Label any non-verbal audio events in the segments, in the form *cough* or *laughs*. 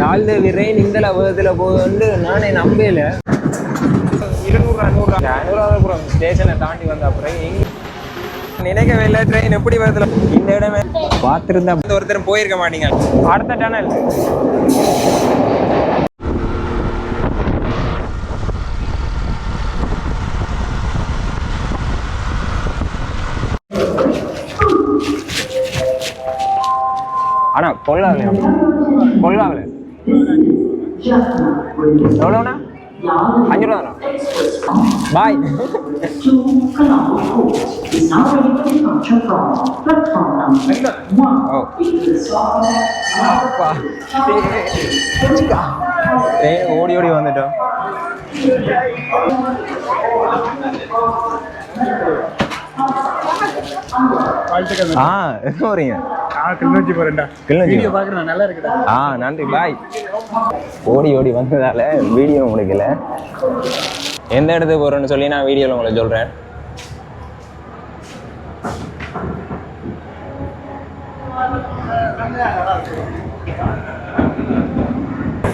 Yaldevi rain இந்த லவகத்தில் போகுதுன்னு நானே நம்பல. இருநூறு நூறு ஐநூறு ஸ்டேஷனை தாண்டி வந்த அப்புறம் எங்க நினைக்கவே இல்லை ட்ரெயின் எப்படி வருதுல? இந்த இடமே பார்த்துருந்தா ஒருத்தரும் போயிருக்க மாட்டீங்க. அடுத்த tunnel departure from platform number one. ஓ அப்பா ஏய் ஓடி ஓடி வந்துட்டோம் ஆ எங்க போறீங்க கிளிநொச்சி போறேன்டா. கிளிநொச்சி வீடியோ பாக்குறேன் நல்லா இருக்குடா. ஆ நன்றி பாய் ஓடி ஓடி வந்ததால வீடியோ முடிக்கல. எந்த இடத்துக்கு போகிறேன்னு சொல்லி நான் வீடியோவில் உங்களுக்கு சொல்கிறேன்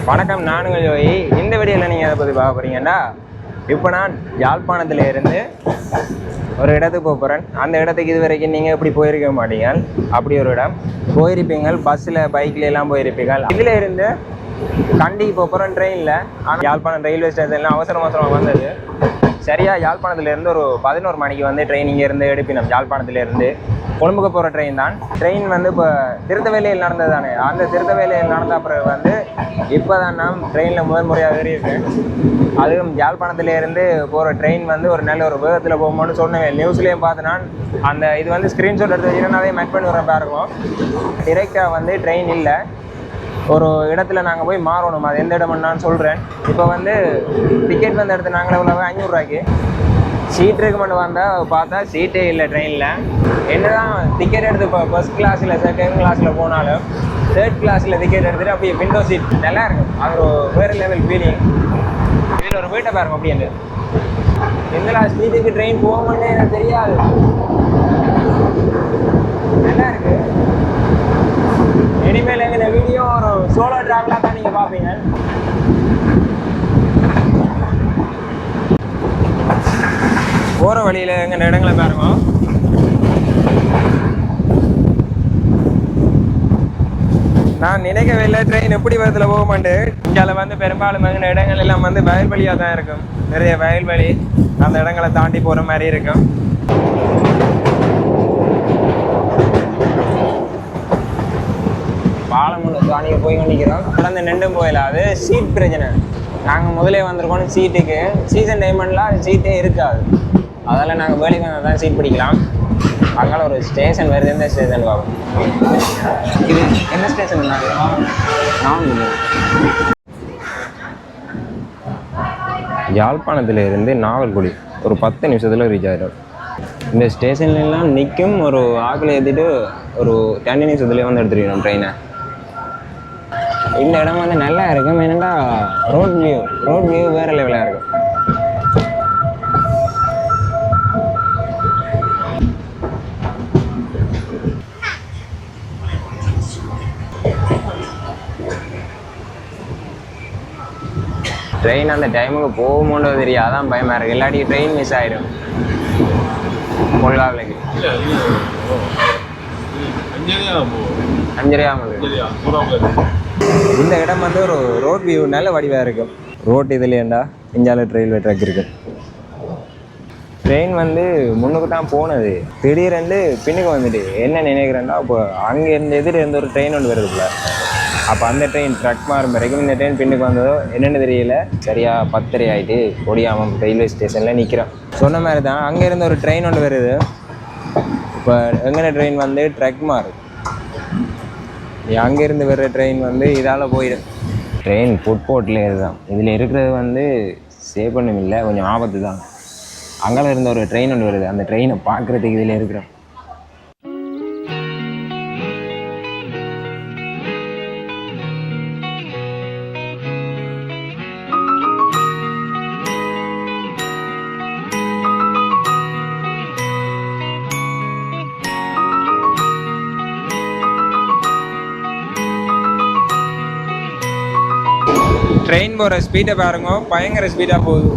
வணக்கம் நானுங்க ஜோயி இந்த வீடியோவில் நீங்கள் எதை பற்றி பார்க்க போகிறீங்கன்னா இப்போ நான் யாழ்ப்பாணத்தில் இருந்து ஒரு இடத்துக்கு போக போகிறேன் அந்த இடத்துக்கு இது வரைக்கும் நீங்கள் எப்படி போயிருக்க மாட்டீங்க அப்படி ஒரு இடம். போயிருப்பீங்க பஸ்ஸில் பைக்கில் எல்லாம் போயிருப்பீங்க இதில் இருந்து கண்டிக்கு போக போகிறோம் ட்ரெயினில் ஆனால் யாழ்ப்பாணம் ரயில்வே ஸ்டேஷன்லாம் அவசரம் அவசரமாக வந்தது. சரியாக யாழ்ப்பாணத்துலேருந்து ஒரு பதினோரு மணிக்கு வந்து ட்ரெயின் இங்கேருந்து எடுப்பினோம். யாழ்ப்பாணத்துலேருந்து. கொழும்புக்கு போகிற ட்ரெயின் தான். ட்ரெயின் வந்து இப்போ திருத்தவேலையில் நடந்தது தானே அந்த திருத்தவேலையில் நடந்த அப்புறம் வந்து இப்போ தான் நான் ட்ரெயினில் முதல் முறையாக ஏறியிருக்கேன் அதுவும் யாழ்ப்பாணத்திலேருந்து போகிற ட்ரெயின் வந்து ஒரு நல்ல ஒரு வேகத்தில் போகும்போது சொன்னேன். நியூஸ்லேயும் பார்த்து நான் அந்த இது வந்து ஸ்க்ரீன்ஷாட் எடுத்து வச்சுன்னா அதே மேட் பண்ணி வரப்பா இருக்கும் டிரெக்டாக வந்து ட்ரெயின் இல்லை. ஒரு இடத்துல நாங்கள் போய் மாறணும். அது எந்த இடம்னு நான் சொல்கிறேன் இப்போ வந்து டிக்கெட் வந்து எடுத்து நாங்களே எவ்வளவு ஐநூறுரூவாய்க்கு சீட் ரெக்கமெண்ட் வந்தால் பார்த்தா சீட்டே இல்லை ட்ரெயினில் என்னதான் டிக்கெட் எடுத்து இப்போ ஃபஸ்ட் கிளாஸில் செகண்ட் கிளாஸில் போனாலும் தேர்ட் கிளாஸில் டிக்கெட் எடுத்துகிட்டு அப்படியே விண்டோ சீட் நல்லா இருக்கும். அது ஒரு வேறு லெவல் ஃபீலிங் இதில் ஒரு வீட்டை பாருங்க அப்படின்னு எந்த ஸ்பீடுக்கு ட்ரெயின் போகும்னே எனக்கு தெரியாது. நல்லா இருக்கு. இனிமேல் எங்கள் வீடியோ ஒரு சோலோ டிராவலாக தான் நீங்கள் பார்ப்பீங்க. போகிற வழியில் எங்கள் இடங்களை பாருங்க. நான் நினைக்கவே இல்லை ட்ரெயின் எப்படி விதத்தில் போக மாட்டேன். இங்கே வந்து பெரும்பாலும் எங்கள் இடங்கள் எல்லாம் வந்து வயல்வெளியாக தான் இருக்கும். நிறைய வயல்வெளி அந்த இடங்களை தாண்டி போகிற மாதிரி இருக்கும். பாலம் ஒன்று போய் கொண்டிருக்கிறோம் கடந்து நின்றும் போயிடல அது. சீட் பிரச்சனை. நாங்கள் முதலே வந்திருக்கோம் சீட்டுக்கு. சீசன் டைமண்ட்லாம் சீட்டே இருக்காது. அதெல்லாம் நாங்கள் வேலைக்கு தான் சீட் பிடிக்கலாம். அங்கே ஒரு ஸ்டேஷன் வருது எந்த ஸ்டேஷன் பார்ப்போம் இது எந்த ஸ்டேஷன் நான் யாழ்ப்பாணத்தில் இருந்து நாவல்குடி ஒரு பத்து நிமிஷத்தில் ரீச் ஆகிடும் இந்த ஸ்டேஷன்ல எல்லாம் நிற்கும் ஒரு ஆக்கில் ஏற்றிட்டு ஒரு டென் நிமிஷத்துலேயே வந்து எடுத்துருக்கணும் ட்ரெயினை இந்த இடம் வந்து நல்லா இருக்கும். என்னென்னா ரோட் வியூ ரோட் வியூ வேறு லெவலாக இருக்கும். ட்ரெயின் அந்த டைமுக்கு போகுமோன்றது தெரியாது அதான் பயமாக இருக்குது இல்லாட்டி ட்ரெயின் மிஸ் ஆகிடும் கொள்ளாவிலைக்கு அஞ்சரை இந்த இடம் வந்து ஒரு ரோட் வியூ நல்ல வடிவாக இருக்கும் ரோட் இதுலேண்டா இந்தியாவில் ரயில்வே ட்ராக் இருக்கு. ட்ரெயின் வந்து முன்னுக்கு தான் போனது. திடீரென்று பின்னுக்கு வந்துட்டு என்ன நினைக்கிறேன்னா அப்போ அங்கே இருந்து எதிர் இருந்து ஒரு ட்ரெயின் ஒன்று வருதுல அப்போ அந்த ட்ரெயின் ட்ரக் மாறும். வரைக்கும் இந்த ட்ரெயின் பின்னுக்கு வந்ததோ என்னென்னு தெரியல. சரியாக பத்தரை ஆகிட்டு கொடியாமம் ரயில்வே ஸ்டேஷனில் நிற்கிறோம் சொன்ன மாதிரி தான் அங்கேருந்து ஒரு ட்ரெயின் ஒன்று வருது. இப்போ எங்கே ட்ரெயின் வந்து ட்ரக் மாறும் அங்கேருந்து வர்ற ட்ரெயின் வந்து இதால் போயிடும் ட்ரெயின் ஃபுட்போர்ட்டில் இதுதான். இதில் இருக்கிறது வந்து சேவ் பண்ணும் இல்லை கொஞ்சம் ஆபத்து தான் அங்கே இருந்த ஒரு ட்ரெயின் ஒன்று வருது. அந்த ட்ரெயினை பார்க்குறதுக்கு இதில் இருக்கிறோம். போகிற ஸ்பீடை பாருங்க. பயங்கர ஸ்பீடாக போகுது.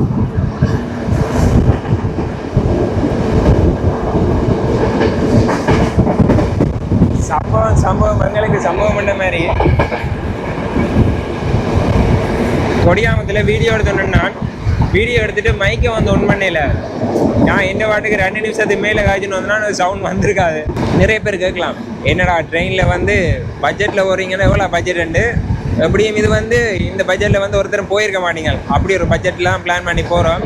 சம்பவம் சம்பவம் எங்களுக்கு சம்பவம் பண்ண மாதிரி. கொடியாமத்தில் வீடியோ எடுத்தோன்னு நான் வீடியோ எடுத்துட்டு மைக்கை வந்து ஒன் பண்ணல. நான் என்ன பாட்டுக்கு ரெண்டு நிமிஷத்துக்கு மேலே காய்ச்சின்னு வந்தோன்னா சவுண்ட் வந்திருக்காது. நிறைய பேர் கேட்கலாம். என்னடா ட்ரெயினில் வந்து பட்ஜெட்டில் போகிறீங்கன்னா எவ்வளோ பட்ஜெட் எப்படியும் இது வந்து இந்த பட்ஜெட்டில் வந்து ஒருத்தரும் போயிருக்க மாட்டீங்க. அப்படி ஒரு பட்ஜெட்லாம் பிளான் பண்ணி போகிறோம்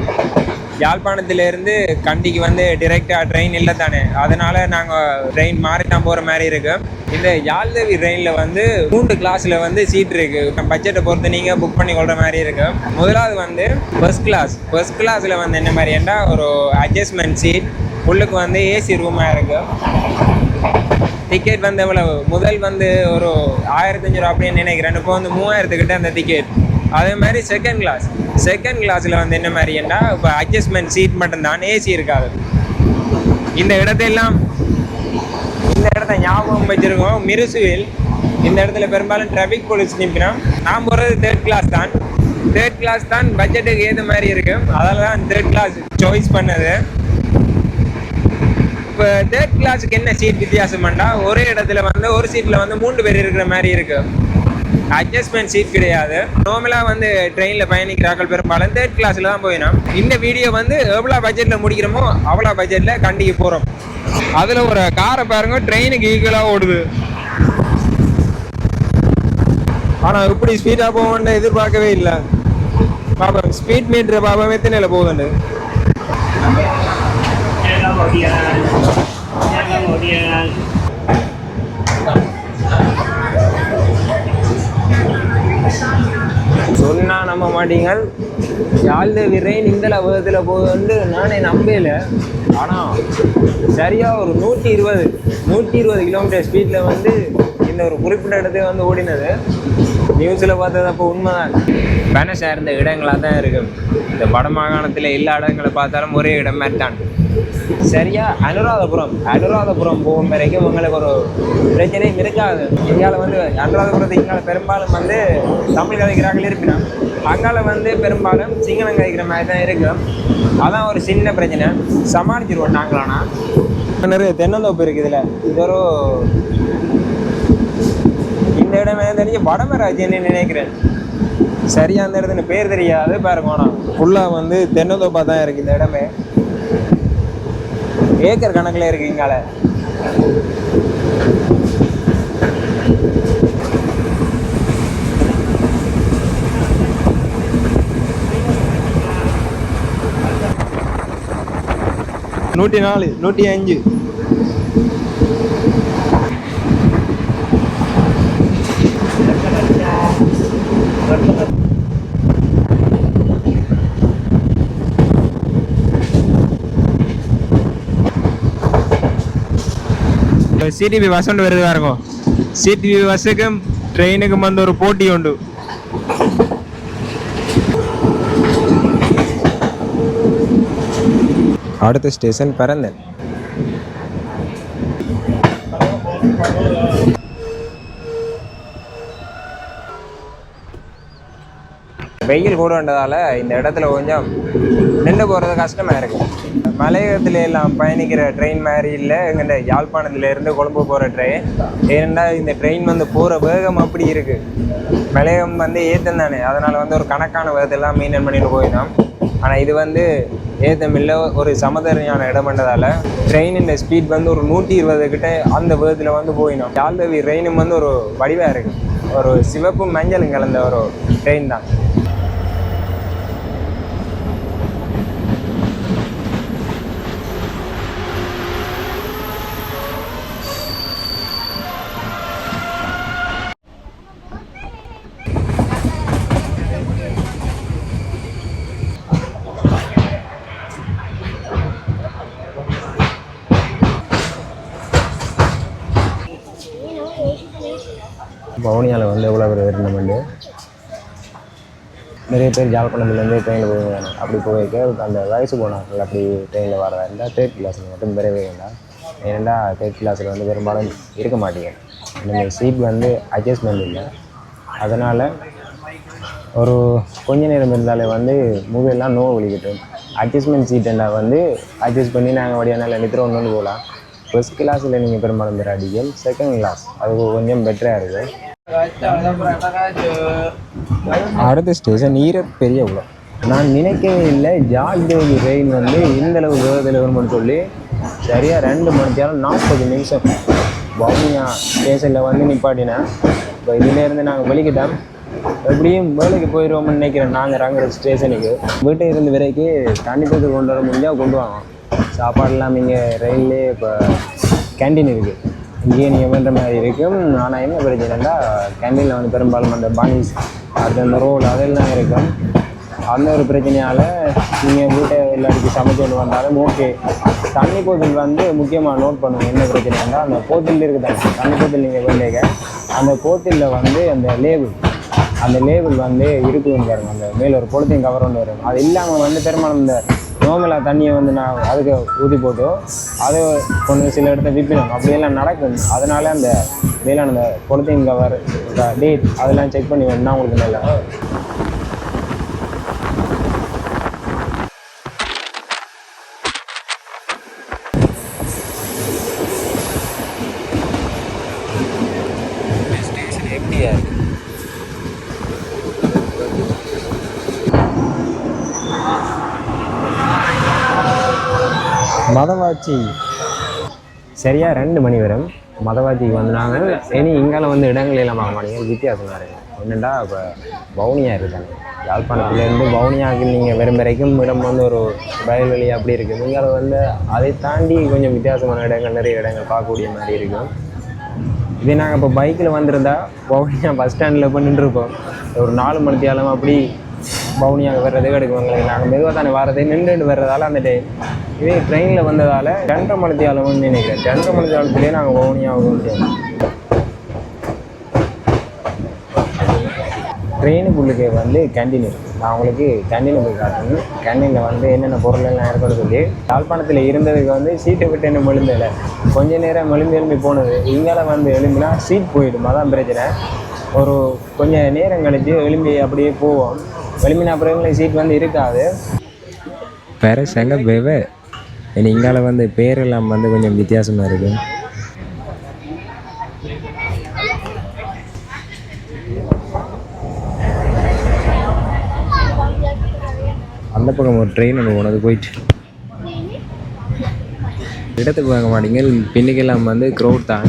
யாழ்ப்பாணத்திலேருந்து கண்டிக்கு வந்து டிரெக்டாக ட்ரெயின் இல்லை தானே. அதனால் நாங்கள் ட்ரெயின் மாறி தான் போகிற மாதிரி இருக்குது இந்த யாழ்தேவி ட்ரெயினில் வந்து மூன்று கிளாஸில் வந்து சீட் இருக்குது பட்ஜெட்டை பொறுத்து நீங்கள் புக் பண்ணி கொள்கிற மாதிரி இருக்குது முதலாவது வந்து ஃபர்ஸ்ட் கிளாஸ் ஃபர்ஸ்ட் கிளாஸில் வந்து என்ன மாதிரி ஒரு அட்ஜஸ்ட்மெண்ட் சீட் உள்ளுக்கு வந்து ஏசி ரூமாக இருக்குது டிக்கெட் வந்து எவ்வளவு? முதல் வந்து ஒரு ஆயிரத்தஞ்சு ரூபா அப்படின்னு நினைக்கிறேன். இப்போ வந்து மூவாயிரத்துக்கிட்ட அந்த டிக்கெட் அதே மாதிரி செகண்ட் கிளாஸ் செகண்ட் கிளாஸில் வந்து என்ன மாதிரின்னா இப்போ அட்ஜஸ்ட்மெண்ட் சீட் மட்டும்தான் ஏசி இருக்காது. இந்த இடத்தையெல்லாம் இந்த இடத்த ஞாபகம் வச்சிருக்கோம். மிருசுவில் இந்த இடத்துல பெரும்பாலும் டிராஃபிக் போலீஸ் நிற்பினா நான் போகிறது தேர்ட் கிளாஸ் தான். தேர்ட் கிளாஸ் தான் பட்ஜெட்டுக்கு ஏற்ற மாதிரி இருக்கும். அதனால தான் தேர்ட் கிளாஸ் சாய்ஸ் பண்ணது. இப்போ தேர்ட் கிளாஸுக்கு என்ன சீட் வித்தியாசம்னா ஒரே இடத்துல வந்து ஒரு சீட்டில் வந்து மூன்று பேர் இருக்கிற மாதிரி இருக்கு. அட்ஜஸ்ட்மெண்ட் சீட் கிடையாது. நார்மலாக வந்து ட்ரெயினில் பயணிக்கிறார்கள் பெரும்பாலும். தேர்ட் கிளாஸில் தான் போயிடும் இந்த வீடியோ வந்து எவ்வளோ பட்ஜெட்டில் முடிக்கிறோமோ அவ்வளோ பட்ஜெட்டில் கண்டிக்கு போகிறோம் அதில் ஒரு காரை பாருங்க ட்ரெயினுக்கு ஈக்குவலாக ஓடுது. ஆனால் இப்படி ஸ்பீடாக போவோம்னு எதிர்பார்க்கவே இல்லை. பாப்பா ஸ்பீட் மீட்ரு பாப்பா எத்தனையில் போகுதுண்டு சொன்னா நம்ப மாட்டீங்க யாழ்ந்த விரைன் இந்த வேகத்தில் போகுதுன்னு நானே நம்பல. ஆனால் சரியாக ஒரு நூற்றி இருபது நூற்றி இருபது கிலோமீட்டர் ஸ்பீடில் வந்து இந்த ஒரு குறிப்பிட்ட இடத்துக்கு வந்து ஓடினது. நியூஸில் பார்த்தது அப்போ உண்மைதான். பென சேர்ந்த இடங்களாக தான் இருக்கு இந்த வடமாகாணத்தில் எல்லா இடங்களை பார்த்தாலும் ஒரே இடம் மாதிரி தான். சரியா? அனுராதபுரம். அனுராதபுரம் போகும் வரைக்கும் உங்களுக்கு ஒரு பிரச்சனையும் இருக்காது. இங்கால வந்து அனுராதபுரத்துக்கு இங்கால பெரும்பாலும் வந்து தமிழ் கதைக்கிறார்கள் இருப்பினா அங்கால வந்து பெரும்பாலும் சிங்களம் கதைக்கிற மாதிரி தான் இருக்கும் அதான் ஒரு சின்ன பிரச்சனை. சமாளிச்சிருவோம் நாங்களானா நிறைய தென்னந்தோப்பு இருக்குது இதில். இது ஒரு இந்த இடமே தெரிஞ்சு வடமராஜ்யன்னு நினைக்கிறேன். சரியா அந்த இடத்துல பேர் தெரியாது பாருங்க ஆனால் ஃபுல்லாக வந்து தென்னந்தோப்பாக தான் இருக்குது இந்த இடமே. ஏக்கர் கணக்கில் இருக்கீங்கள நூற்றி நாலு நூற்றி அஞ்சு. சிடிபி பஸ் ஒன்று வருதா இருக்கும் சிடிபி பஸ்ஸுக்கும் ட்ரெயினுக்கும் வந்து ஒரு போட்டி உண்டு அடுத்த ஸ்டேஷன் பரந்தன் வெயில் கூட வந்ததால் இந்த இடத்துல கொஞ்சம் நின்று போகிறது கஷ்டமாக இருக்கும் மலையகத்தில் எல்லாம் பயணிக்கிற ட்ரெயின் மாதிரி இல்லை. இந்த யாழ்ப்பாணத்துலேருந்து கொழும்பு போகிற ட்ரெயின் ஏன்னா இந்த ட்ரெயின் வந்து போகிற வேகம் அப்படி இருக்குது மலையகம் வந்து ஏற்றம் தானே. அதனால் வந்து ஒரு கணக்கான வேகத்தெல்லாம் மெயின்டைன் பண்ணிட்டு போயிடும் ஆனால் இது வந்து ஏத்தம் இல்லை. ஒரு சமதரையான இடம்ன்றதால ட்ரெயினின் ஸ்பீட் வந்து ஒரு நூற்றி இருபது கிட்ட அந்த வேகத்தில் வந்து போயிடும் யாழ்தவி ட்ரெயினும் வந்து ஒரு வடிவாக இருக்குது ஒரு சிவப்பு மஞ்சளும் கலந்த ஒரு ட்ரெயின் தான் வவுனியாவில் வந்து எவ்வளோ பேர் ஏறினோம்ண்டு நிறைய பேர் ஜாழ்ப்பாணத்துலேருந்து ட்ரெயினில் போயிருந்தாங்க அப்படி போயிருக்க அந்த வயசு போனாங்க அப்படி ட்ரெயினில் வர இருந்தால் தேர்ட் கிளாஸில் மட்டும் பெறவே வேண்டாம். ஏன்னா தேர்ட் கிளாஸில் வந்து பெரும்பாலும் இருக்க மாட்டீங்க. இந்த சீட் வந்து அட்ஜஸ்ட்மெண்ட் இல்லை. அதனால் ஒரு கொஞ்ச நேரம் இருந்தாலே வந்து மூவியெல்லாம் நோ வலிக்கட்டும் அட்ஜஸ்ட்மெண்ட் சீட்டெல்லாம் வந்து அட்ஜஸ்ட் பண்ணி நாங்கள் வழியாக நல்லா நித்திர ஒன்று போகலாம் ஃபஸ்ட் கிளாஸில் நீங்கள் பெரும்பாலும் பெற அடிக்கும் செகண்ட் கிளாஸ் அது கொஞ்சம் பெட்டராக இருக்குது அடுத்த ஸ்டேஷன் ஈரப் பெரிய உள்ள நான் நினைக்கவே இல்லை ஜால்தேவி ரெயின் வந்து இந்த அளவு வேகத்தில் வரும்னு சொல்லி சரியாக ரெண்டு மணி நேரம் நாற்பது நிமிஷம் வவுனியா ஸ்டேஷனில் வந்து நிப்பாட்டினேன். இப்போ இதுலேருந்து நாங்கள் வெளிக்கிட்டோம். எப்படியும் வேலைக்கு போயிடுவோம்னு நினைக்கிறேன் நாங்கள் இறங்குற ஸ்டேஷனுக்கு வீட்டை இருந்து வரைக்கும் தண்ணி போட்டு கொண்டு வர முடிஞ்சால் கொண்டு வாங்க. சாப்பாடெல்லாம் இங்கே ரயில்லே இப்போ கேண்டீன் இருக்குது இங்கேயே நீங்கள் பண்ணுற மாதிரி இருக்கும். ஆனால் என்ன பிரச்சனைன்னா கேண்டீனில் வந்து பெரும்பாலும் அந்த பானிஸ் அது அந்த ரோல் அதெல்லாம் இருக்கும். அந்த ஒரு பிரச்சனையால் நீங்கள் வீட்டை எல்லாருக்கும் சமைச்சு கொண்டு வந்தாலும் ஓகே தண்ணி போத்தல் வந்து முக்கியமாக நோட் பண்ணுவோம் என்ன பிரச்சனைனா அந்த போத்தல் இருக்குது? தண்ணி தண்ணி நீங்கள் கொண்டேங்க அந்த போத்தலில் வந்து அந்த லேபிள் அந்த லேபிள் வந்து இருக்குதுன்னு பாருங்க அந்த மேலே ஒரு பொழுத்தையும் கவர் ஒன்று வரும். அது இல்லாமல் வந்து பெரும்பாலும் இந்த நோமலாக தண்ணியை வந்து நான் அதுக்கு ஊற்றி போட்டு அதை கொஞ்சம் சில இடத்த விற்பினோம் அப்படியெல்லாம் நடக்கும். அதனால அந்த மேலான அந்த பொழுத்தையும் கவர் டேட் அதெல்லாம் செக் பண்ணி வேணும்னா உங்களுக்கு நல்லா Yeah. மதவாச்சி. சரியாக ரெண்டு மணி வரும். மதவாச்சிக்கு வந்தாங்க. இனி இங்கால வந்து இடங்கள் எல்லாம் பார்க்க மாட்டீங்க. வித்தியாசம் வேறு என்னென்னா இப்போ வவுனியா இருக்காங்க. யாழ்ப்பாணத்துலேருந்து வவுனியாவுக்கு நீங்கள் வரும் வரைக்கும் இடம் வந்து ஒரு வயல்வெளி அப்படி இருக்குது இங்கால வந்து அதை தாண்டி கொஞ்சம் வித்தியாசமான இடங்கள் நிறைய இடங்கள் பார்க்கக்கூடிய மாதிரி இருக்கும் இதே நாங்கள் இப்போ பைக்கில் வந்திருந்தா வவுனியா பஸ் ஸ்டாண்டில் போய் நின்றுருப்போம். ஒரு நாலு மணி தேலம் அப்படி வவுனியாவுக்கு வர்றதுக்கு எடுக்குவாங்க நாங்கள் மெதுவாக தானே வரதே நின்றுட்டு வர்றதால அந்த டைம் இதே ட்ரெயினில் வந்ததால் ரெண்டரை மணி அளவுன்னு நினைக்கிறேன். ரெண்டரை மணி அளவுலேயே நாங்கள் வவுனியாக முடிச்சோம் ட்ரெயினுக்குள்ளுக்கு வந்து கேண்டீன் இருக்குது நான் உங்களுக்கு கேண்டீனை போய் காட்டணும் கேண்டீனில் வந்து என்னென்ன பொருள் எல்லாம் இருக்குன்னு சொல்லி யாழ்ப்பாணத்தில் இருந்ததுக்கு வந்து சீட்டை விட்டு என்ன மெழுந்தலை கொஞ்ச நேரம் மெழுந்து எழும்பி போனது. இங்கால வந்து எழும்பினா சீட் போயிடும். அதான் பிரச்சனை. ஒரு கொஞ்சம் நேரம் கழித்து எழும்பி அப்படியே போவோம். எழும்பின அப்புறம் சீட் வந்து இருக்காது. வேற செங்க வெவ இங்கால வந்து பேரெல்லாம் வந்து கொஞ்சம் வித்தியாசமாக இருக்குது அந்த பக்கம் ஒரு ட்ரெயின் ஒன்று போனது போயிட்டு. இடத்துக்கு வாங்க மாட்டீங்க பின்னுக்கெல்லாம் வந்து க்ரௌட் தான்.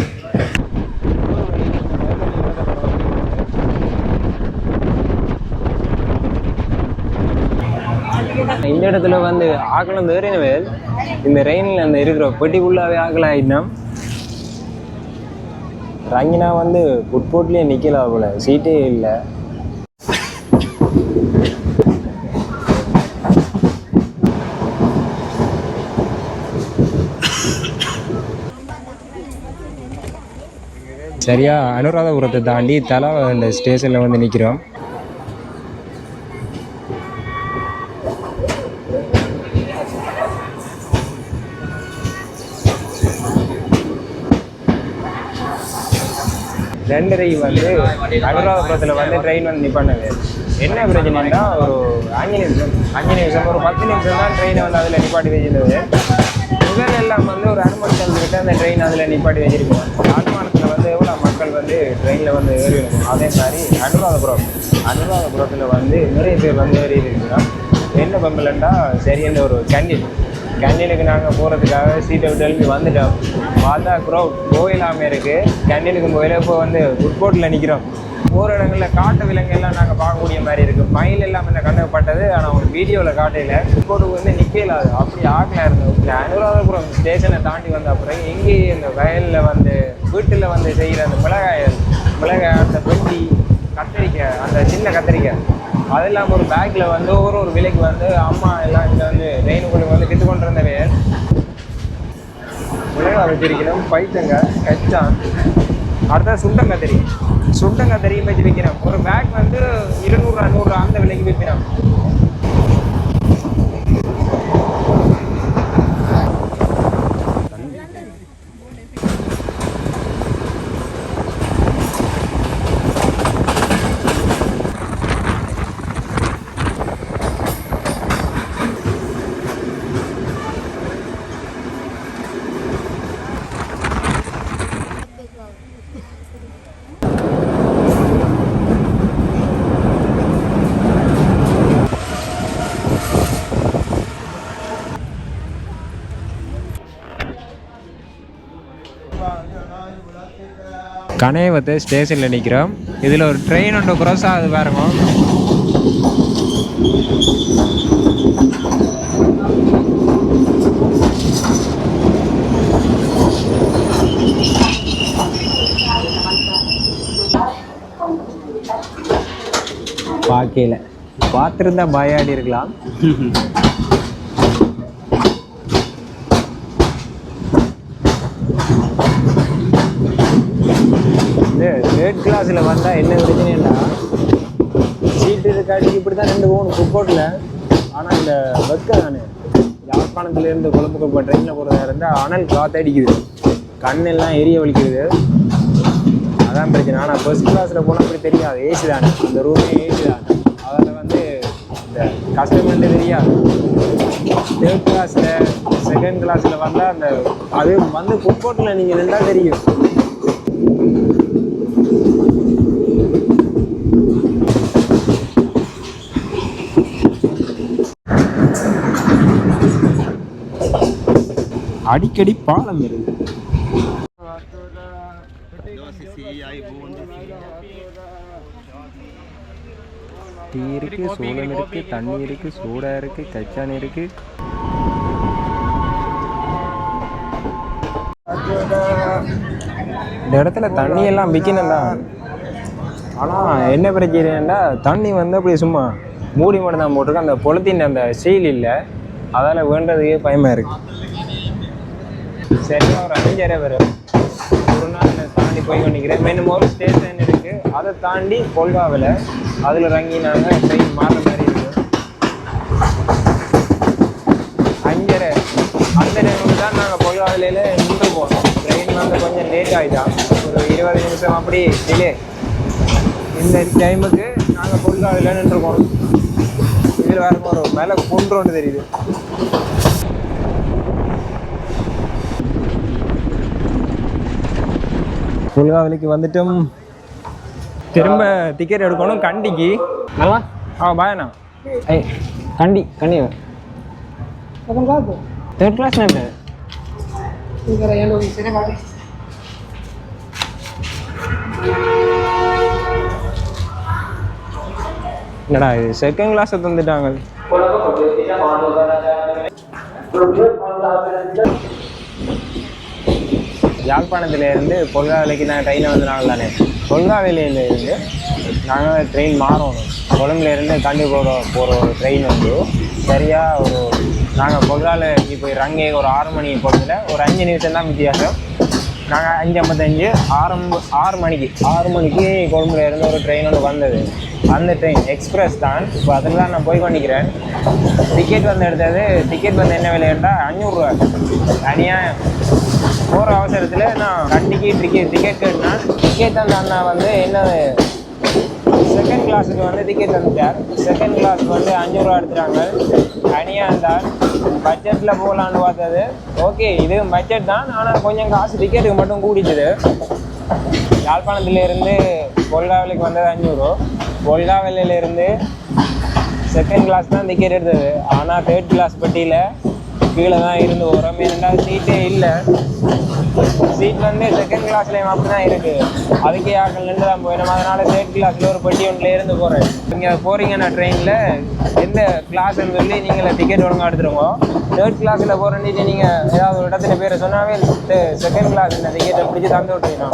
இந்த இடத்துல வந்து ஆக்கலம் ஏறினவே இந்த ரெயினில் அந்த இருக்கிற பெட்டிக்குள்ளாவே ஆக்கல ஆயிட்டோம் ரங்கினா வந்து ஃபுட்போர்ட்லேயே நிற்கல போல சீட்டே இல்லை. சரியா அனுராதபுரத்தை தாண்டி தலை இந்த ஸ்டேஷனில் வந்து நிற்கிறோம் ரெண்டரை வந்து அனுராதபுரத்தில் வந்து ட்ரெயின் வந்து நிப்பானது என்ன பிரச்சனைன்னா ஒரு அஞ்சு நிமிஷம் அஞ்சு நிமிஷம் ஒரு பத்து நிமிஷம் தான் ட்ரெயினை வந்து அதில் நிப்பாட்டி வச்சிருந்தது. முதல் எல்லாம் வந்து ஒரு அனுமதி கிட்ட அந்த ட்ரெயின் அதில் நிப்பாட்டி வச்சிருக்கோம். யாழ்ப்பாணத்தில் வந்து எவ்வளோ மக்கள் வந்து ட்ரெயினில் வந்து ஏறி இருக்கும்? அதே மாதிரி அனுராதபுரம் அனுராதபுரத்தில் வந்து நிறைய பேர் வந்து ஏறி இருக்குன்னா என்ன பம்பலண்டா சரியான ஒரு கேண்டீன் கேண்டீனுக்கு நாங்கள் போகிறதுக்காக சீட்டை விட்டு எழுப்பி வந்துட்டோம். பார்த்தா க்ரௌட் கோயிலாமல் இருக்குது கேண்டீனுக்கு போயில இப்போ வந்து ஃபுட்போர்ட்டில் நிற்கிறோம் போகிற இடங்களில் காட்டு விலங்குகள்லாம் நாங்கள் பார்க்கக்கூடிய மாதிரி இருக்குது மயில் எல்லாம் என்ன கண்ணுப்பட்டது ஆனால் அவங்க வீடியோவில் காட்டையில் ஃபுட்போர்ட்டுக்கு வந்து நிற்கல அது. அப்படி ஆக்கலாம் இருந்தோம் இந்த அனுராதபுரம் ஸ்டேஷனை தாண்டி வந்த அப்புறம் எங்கேயே இந்த வயலில் வந்து வீட்டில் வந்து செய்கிற அந்த மிளகாய் மிளகாய் அந்த வெட்டி கத்திரிக்காய் அந்த சின்ன கத்திரிக்காய் அது இல்லாமல் ஒரு பேக்கில் வந்து ஒரு ஒரு விலைக்கு வந்து அம்மா எல்லாம் இங்கே வந்து ரெயினுக்குள்ளே வந்து விற்று கொண்டு இருந்தவே மிளகா வச்சிருக்கிறோம் பைத்தங்க கச்சான் அடுத்தது சுண்டங்கத்திரி சுண்டங்கத்திரியும் வச்சு விற்கிறோம் ஒரு பேக் வந்து இருநூறு நூறு அந்த விலைக்கு விற்கிறோம் கனையவத்தை ஸ்டேஷனில் நிற்கிறோம் இதில் ஒரு ட்ரெயின் ஒன்று க்ராஸ் ஆகுது பாருங்க. பார்க்கல பார்த்துருந்தா பயாடி இருக்கலாம் *laughs* இந்த தேர்ட் கிளாஸில் வந்தால் என்ன பிரச்சனைன்னா சீட்டு இருக்காட்டி இப்படி தான் ரெண்டு போகணும் ஃபுட்கோர்ட்டில் ஆனால் இந்த வெக்க நான் யாழ்ப்பாணத்துலேருந்து குழம்புக்கு இப்போ ட்ரெயினில் போகிறதா இருந்தால் அனல் காற்று அடிக்குது. கண்ணெல்லாம் எரிய வலிக்குது. அதான் பிரச்சனை. ஆனால் ஃபர்ஸ்ட் கிளாஸில் போனால் அப்படி தெரியாது. ஏசி தானே. அந்த ரூமே ஏசி தானே. அதில் வந்து இந்த கஷ்டமெண்ட்டு தெரியாது. தேர்ட் கிளாஸில் செகண்ட் கிளாஸில் வந்தால் அந்த அது வந்து ஃபுட்கோர்ட்டில் நீங்கள் நின்றால் தெரியும். அடிக்கடி பாலம் இருக்கு. டீ இருக்கு சோளம் இருக்கு தண்ணி இருக்கு சூடா இருக்கு கச்சான் இருக்கு. இந்த இடத்துல தண்ணி எல்லாம் விற்கணும் ஆனால் என்ன பிரச்சனைன்னா தண்ணி வந்து அப்படி சும்மா மூடி மட்டும் தான் போட்டிருக்கு அந்த பொலித்தீன் அந்த சீல் இல்லை. அதால் வேண்டதுக்கே பயமாக இருக்குது சரி ஒரு அஞ்சரை வரும் ஒரு நாள் தாண்டி போய் பண்ணிக்கிறேன் மெனும் ஒரு ஸ்டேஷன் இருக்கு. அதை தாண்டி கொல்காவில் அதில் இறங்கி நாங்கள் ட்ரெயின் மாறுற மாதிரி இருக்கும் அஞ்சரை அந்த டைமுக்கு தான் நாங்கள் கொல்காவிலையில் நின்று போனோம். ட்ரெயின் வந்து கொஞ்சம் லேட் ஆகிட்டான் ஒரு இருபது நிமிஷம் அப்படி டிலே இந்த டைமுக்கு நாங்கள் கொல்காவில நின்றுருக்கோம் இதில் வேறு ஒரு மேலே குன்று ஒன்று தெரியுது. கொல்காவிலைக்கு வந்துட்டும். திரும்ப டிக்கெட் எடுக்கணும் கண்டிக்கு. நல்லா? ஆ பாயண்ணா ஐய் கண்டி கண்டி தேர்ட் கிளாஸ் என்ன? என்னடா இது செகண்ட் கிளாஸை தந்துட்டாங்க. யாழ்ப்பாணத்துலேருந்து கொல்காவிலைக்கு நான் ட்ரெயினை வந்து நாங்கள் தானே. கொல்காவிலையில நாங்கள் ட்ரெயின் மாறணும். கொழும்புலேருந்து கண்டி போகிற போகிற ஒரு ட்ரெயின் வந்து சரியாக ஒரு நாங்கள் கொல்காவிலைக்கு போய் ரங்கே ஒரு ஆறு மணி போகிறதுல ஒரு அஞ்சு நிமிஷம் தான் வித்தியாசம். நாங்கள் அஞ்சு ஐம்பத்தஞ்சு ஆறு ஆறு மணிக்கு ஆறு மணிக்கு கொழும்புல இருந்து ஒரு ட்ரெயின் ஒன்று வந்தது. அந்த ட்ரெயின் எக்ஸ்பிரஸ் தான். இப்போ அதில் தான் நான் போய் பண்ணிக்கிறேன். டிக்கெட் வந்து எடுத்தது டிக்கெட் வந்து என்ன விலையண்டா அஞ்சூறுரூவா தனியாக போகிற அவசரத்தில் நான் கண்டிக்கு டிக்கெட் டிக்கெட் கேட்டேன்னா டிக்கெட் தான் அண்ணா வந்து என்ன செகண்ட் கிளாஸுக்கு வந்து டிக்கெட் தந்துட்டார். செகண்ட் கிளாஸுக்கு வந்து அஞ்சு ரூபா எடுத்துட்டாங்க. தனியாக இருந்தால் பட்ஜெட்டில் போகலான்னு பார்த்தது. ஓகே இது பட்ஜெட் தான் ஆனால் கொஞ்சம் காசு டிக்கெட்டுக்கு மட்டும் கூடிச்சுது. யாழ்ப்பாணத்துலேருந்து பொல்காவலிக்கு வந்தது அஞ்சூறு பொல்காவலிலேருந்து செகண்ட் கிளாஸ் தான் டிக்கெட் எடுத்தது. ஆனால் தேர்ட் கிளாஸ் பட்டியில் கீழே தான் இருந்து உரமே ரெண்டாவது சீட்டே இல்லை. சீட் வந்து செகண்ட் கிளாஸ்லேயும் அப்படி தான் இருக்குது அதுக்கே ஆக்கள் நின்று தான் போயிடும் அதனால தேர்ட் கிளாஸில் ஒரு பெட்டி ஒன்றில் இருந்து போகிறேன் நீங்கள் போகிறீங்கன்னா ட்ரெயினில் எந்த கிளாஸ்ன்னு சொல்லி நீங்கள் டிக்கெட் ஒழுங்காக எடுத்துருங்க. தேர்ட் கிளாஸில் போகிறேன்ட்டு நீங்கள் ஏதாவது ஒரு இடத்துல பேர் சொன்னாவே செகண்ட் கிளாஸ் இந்த டிக்கெட்டை பிடிச்சி தந்து விட்டீங்கன்னா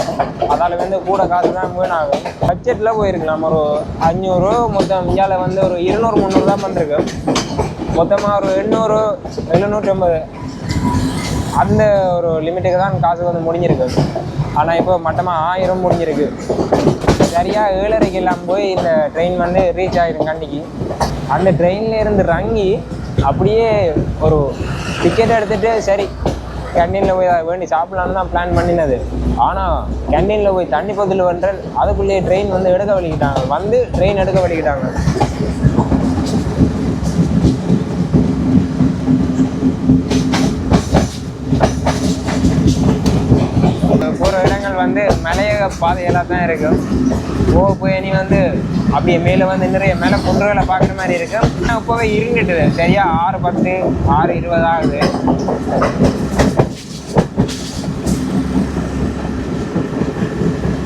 அதால் வந்து கூட காசு தான் வீணாகும். பட்ஜெட்டில் போயிருக்கலாம். ஒரு அஞ்சூறு மொத்தம் இந்தியாவில் வந்து ஒரு இருநூறு முந்நூறு தான் வந்திருக்கு. மொத்தமாக ஒரு எண்ணூறு எழுநூற்றி ஐம்பது. அந்த ஒரு லிமிட்டுக்கு தான் காசு வந்து முடிஞ்சிருக்கு. ஆனால் இப்போ மட்டமாக ஆயிரம் முடிஞ்சிருக்கு. சரியாக ஏழரைக்கு எல்லாம் போய் இந்த ட்ரெயின் வந்து ரீச் ஆகிடும் கண்டிக்கு அந்த ட்ரெயினில் இருந்து இறங்கி அப்படியே ஒரு டிக்கெட் எடுத்துகிட்டு சரி கேன்டீனில் போய் வேண்டி சாப்பிட்லான்னு தான் பிளான் பண்ணினது. ஆனால் கேன்டீனில் போய் தண்ணி பதில் பண்ணுறேன் அதுக்குள்ளேயே ட்ரெயின் வந்து எடுக்க வலிக்கிட்டாங்க. வந்து ட்ரெயின் எடுக்க வலிக்கிட்டாங்க போகிற இடங்கள் வந்து மலையக பாதையெல்லாம் தான் இருக்கும் போக போய் நீ வந்து அப்படியே மேலே வந்து நிறைய மேலே குன்றுகளை பார்க்குற மாதிரி இருக்கும் ஆனால் இப்போவே இருந்துட்டுது. சரியா? ஆறு பத்து ஆறு இருபது ஆகுது.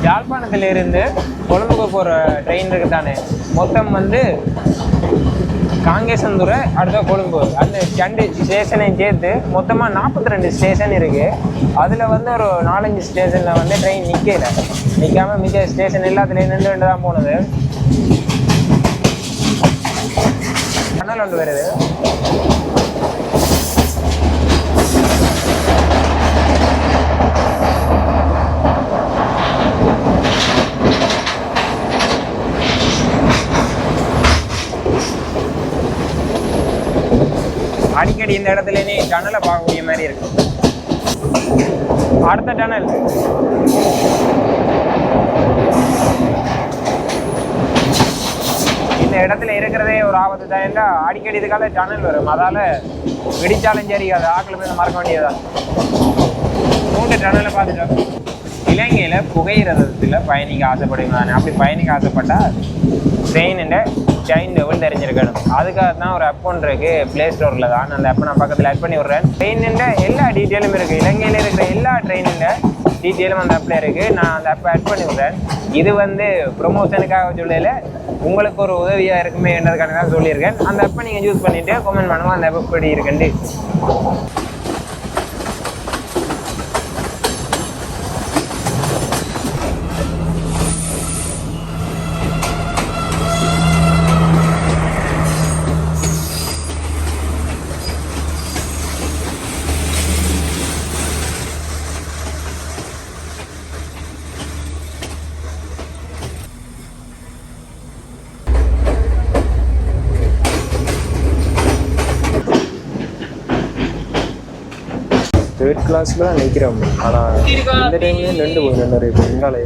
யாழ்ப்பாணத்திலிருந்து கொழும்புக்கு போகிற ட்ரெயின் இருக்குது தானே மொத்தம் வந்து காங்கேசந்துறை அடுத்த கொழும்பு. அந்த ரெண்டு ஸ்டேஷனையும் சேர்த்து மொத்தமாக நாற்பத்தி ரெண்டு ஸ்டேஷன் இருக்குது அதில் வந்து ஒரு நாலஞ்சு ஸ்டேஷனில் வந்து ட்ரெயின் நிற்கல நிற்காம மிக்க ஸ்டேஷன் எல்லாத்துலேயும் நின்று நின்று தான் போனது. கண்ணல் ஒன்று வருது அடிக்கடி இந்த இடத்துல டனலை பார்க்கக்கூடிய மாதிரி இருக்கும் அடுத்த டனல் இந்த இடத்துல இருக்கிறதே ஒரு ஆபத்து தான். ஏன்டா அடிக்கடி இதுக்கால டனல் வரும். அதால வெடிச்சாலும் சரி அது ஆக்கில் போய் மறக்க வேண்டியதா மூன்று டனலை பார்த்துட்டோம். புகை புகையிரதத்தில் பயணிக்க ஆசைப்படுவாங்க அப்படி பயணிக்க ஆசைப்பட்டா ட்ரெயினில் செயின் லெவல் தெரிஞ்சிருக்கணும். அதுக்காக தான் ஒரு அப் ஒன்று இருக்குது ப்ளே ஸ்டோரில் தான். அந்த அப்போ நான் பக்கத்தில் ஆட் பண்ணி விட்றேன். ட்ரெயினில் எல்லா டீட்டெயிலும் இருக்குது இலங்கையில் இருக்கிற எல்லா ட்ரெயினில் டீட்டெயிலும் அந்த அப்பில் இருக்குது நான் அந்த அப்பை ஆட் பண்ணி விட்றேன். இது வந்து ப்ரொமோஷனுக்காக சொல்லல. உங்களுக்கு ஒரு உதவியாக இருக்குமே என்றதுக்காக தான் சொல்லியிருக்கேன். அந்த அப்பை நீங்கள் யூஸ் பண்ணிவிட்டு கமெண்ட் பண்ணுவோம் அந்த app எப்படி இருக்குன்ட்டு. கிளாஸில் தான் நிற்கிறோம் ஆனால் இந்த டைம்லேயும் ரெண்டு போய் நின்று இப்போ எங்காலே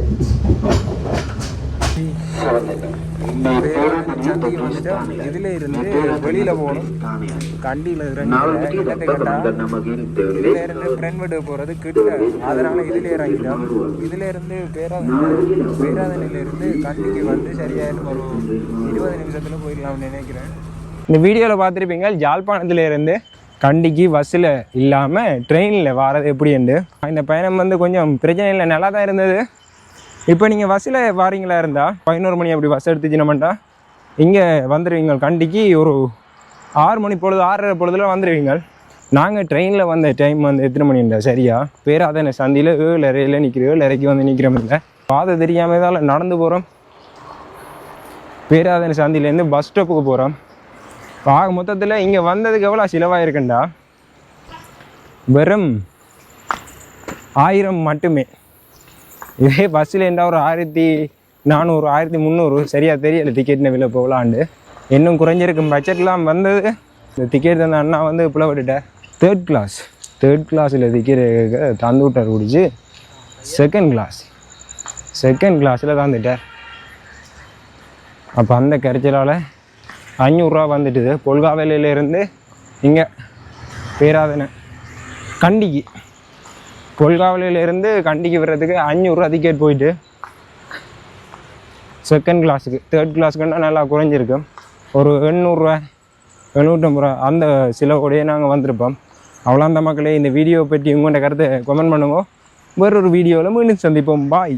சந்தைக்கு வந்துட்டு இதில் இருந்து வெளியில் போகணும் கண்டியில் ரெண்டு இடத்தை கேட்டால் இதில் இருந்து பிரென்வெட்டு போகிறது கிட்ட அதனால் இதில் இறங்கிட்டோம் இதில் இருந்து பேராதனை பேராதனையில இருந்து கண்டிக்கு வந்து சரியாக ஒரு இருபது நிமிஷத்தில் போயிடலாம்னு நினைக்கிறேன் இந்த வீடியோவில் பார்த்துருப்பீங்க யாழ்ப்பாணத்துல இருந்து கண்டிக்கு பஸ்ஸில் இல்லாமல் ட்ரெயினில் வரது எப்படி என்று? இந்த பயணம் வந்து கொஞ்சம் பிரச்சனை இல்லை நல்லா தான் இருந்தது. இப்போ நீங்கள் பஸ்ஸில் வாரீங்களா இருந்தால்? பதினோரு மணி அப்படி பஸ் எடுத்துச்சினமெண்டா இங்கே வந்துடுவீங்க கண்டிக்கு ஒரு ஆறு மணி பொழுது ஆறரை பொழுதுல வந்துடுவீங்க நாங்கள் ட்ரெயினில் வந்த டைம் வந்து எத்தனை மணிண்டா சரியா? பேராதனை சந்தியில் ஏழு இறையில் நிற்கிற ஏழு அறைக்கு வந்து நிற்கிறோம் இல்லை. பாதை தெரியாமல் தான் நடந்து போகிறோம். பேராதனை சந்திலேருந்து பஸ் ஸ்டாப்புக்கு போகிறோம். ஆக மொத்தத்தில் இங்கே வந்ததுக்கு எவ்வளோ செலவாயிருக்குண்டா? வெறும் ஆயிரம் மட்டுமே. இதே பஸ்ஸில் இருந்தால் ஒரு ஆயிரத்தி நானூறு ஆயிரத்தி முந்நூறு? சரியாக தெரியல டிக்கெட்னு விலை போகலாண்டு இன்னும் குறைஞ்சிருக்கும் பட்ஜெட்லாம் வந்தது. இந்த டிக்கெட் தந்த அண்ணா வந்து இப்போ விட்டுட்டேன் தேர்ட் கிளாஸ் தேர்ட் கிளாஸில் டிக்கெட் தந்து விட்டார் குடிச்சு. செகண்ட் கிளாஸ் செகண்ட் கிளாஸில் தந்துட்டார். அப்போ அந்த கரைச்சலால் அஞ்சூறுரூவா வந்துட்டுது. பொல்காவேலையிலேருந்து இங்கே பேராதனை. கண்டிக்கு. பொல்காவலையிலேருந்து கண்டிக்கு வர்றதுக்கு அஞ்சூறுரூவா டிக்கெட் போயிட்டு செகண்ட் கிளாஸுக்கு தேர்ட் கிளாஸுக்குன்னா நல்லா குறைஞ்சிருக்கு. ஒரு எண்ணூறுரூவா எண்ணூற்றம்பது ரூபா அந்த சிலவோடையே நாங்கள் வந்திருப்போம். அவ்வளோ அந்த மக்களே இந்த வீடியோ பற்றி உங்கள்கிட்ட கருத்தை கமெண்ட் பண்ணுங்க. வேறொரு வீடியோவில் மீண்டும் சந்திப்போம். பாய்